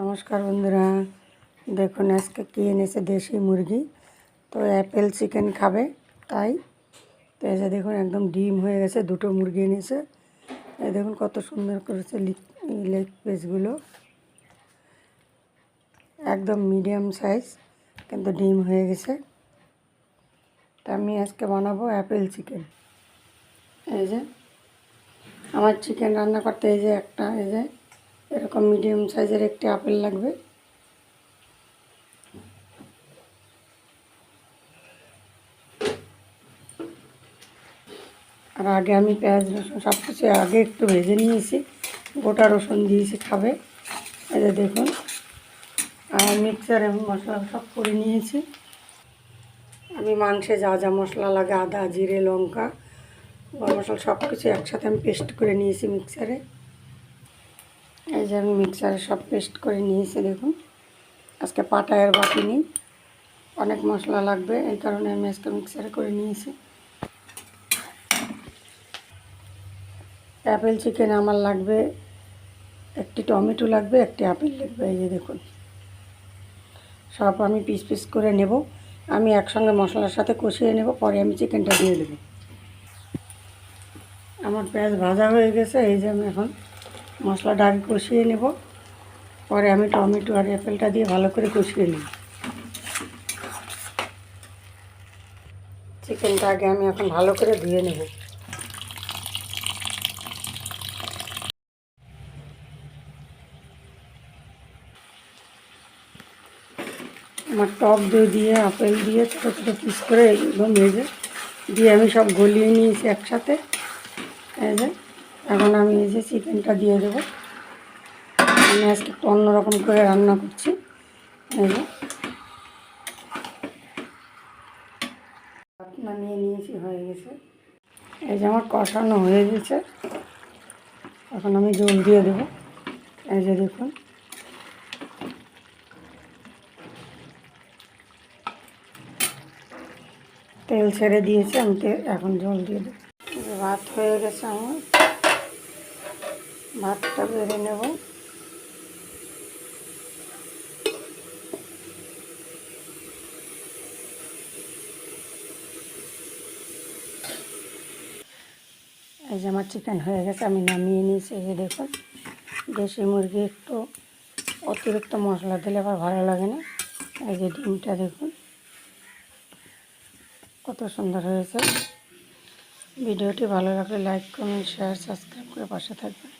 নমস্কার বন্ধুরা। দেখুন, আজকে কি এনেছে দেশি মুরগি? তো অ্যাপেল চিকেন খাবে, তাই। তো যে দেখুন, একদম ডিম হয়ে গেছে, দুটো মুরগি এনেছে। এই দেখুন, কত সুন্দর করেছে লেগ পিসগুলো। একদম মিডিয়াম সাইজ, কিন্তু ডিম হয়ে গেছে। তা আমি আজকে বানাবো অ্যাপেল চিকেন। এই যে, আমার চিকেন রান্না করতে এই যে একটা, এই যে এরকম মিডিয়াম সাইজের একটি আপেল লাগবে। আর আগে আমি পেঁয়াজ, রসুন সব কিছু আগে একটু ভেজে নিয়েছি। গোটা রসুন দিয়েছি খাবে। যে দেখুন, আর মিক্সারে মশলা সব করে নিয়েছি। আমি মাংসে যা যা মশলা লাগে, আদা, জিরে, লঙ্কা, গরম মশলা সব কিছু একসাথে আমি পেস্ট করে নিয়েছি মিক্সারে। এই যে আমি মিক্সারে সব পেস্ট করে নিয়েছি, দেখুন। আজকে পাটায়ের বাটি নেই। অনেক মশলা লাগবে, এই কারণে আমি আজকে মিক্সারে করে নিয়েছি। অ্যাপেল চিকেন আমার লাগবে, একটি টমেটো লাগবে, একটি আপেল লাগবে, এই যে দেখুন। সব আমি পিস পিস করে নেব। আমি একসঙ্গে মশলার সাথে কষিয়ে নেব, পরে আমি চিকেনটা দিয়ে দেবো। আমার পেঁয়াজ ভাজা হয়ে গেছে, এই যে আমি এখন মশলাটা আগে কষিয়ে নেব। পরে আমি টমেটো আর অ্যাপেলটা দিয়ে ভালো করে কষিয়ে নেব। চিকেনটা আগে আমি এখন ভালো করে ধুয়ে নেব। আমার টক দই দিয়ে, আপেল দিয়ে ছোটো ছোটো পিস করে একদম ভেজে দিয়ে আমি সব গলিয়ে নিয়েছি একসাথে। এই যে। এখন আমি এই যে চিকেনটা দিয়ে দেবো। আমি আজকে একটু অন্যরকম করে রান্না করছি। এই যে। নামিয়ে নিয়েছি, হয়ে গেছে। এই যে আমার কষানো হয়ে গেছে। এখন আমি জল দিয়ে দেবো। এই যে দেখুন। তেল ছেড়ে দিয়েছে, আমি এখন জল দিয়ে দেবো। ভাত হয়ে গেছে আমার। ভাতটা বেড়ে নেব। এই যে আমার চিকেন হয়ে গেছে, আমি নামিয়ে নিয়েছি, এই যে দেখুন, দেশি মুরগি একটু অতিরিক্ত মশলা দিলে আবার ভালো লাগে না। এই যে ডিমটা দেখুন, কত সুন্দর হয়েছে। ভিডিওটি ভালো লাগলে লাইক কমেন্ট শেয়ার সাবস্ক্রাইব করে পাশে থাকবেন।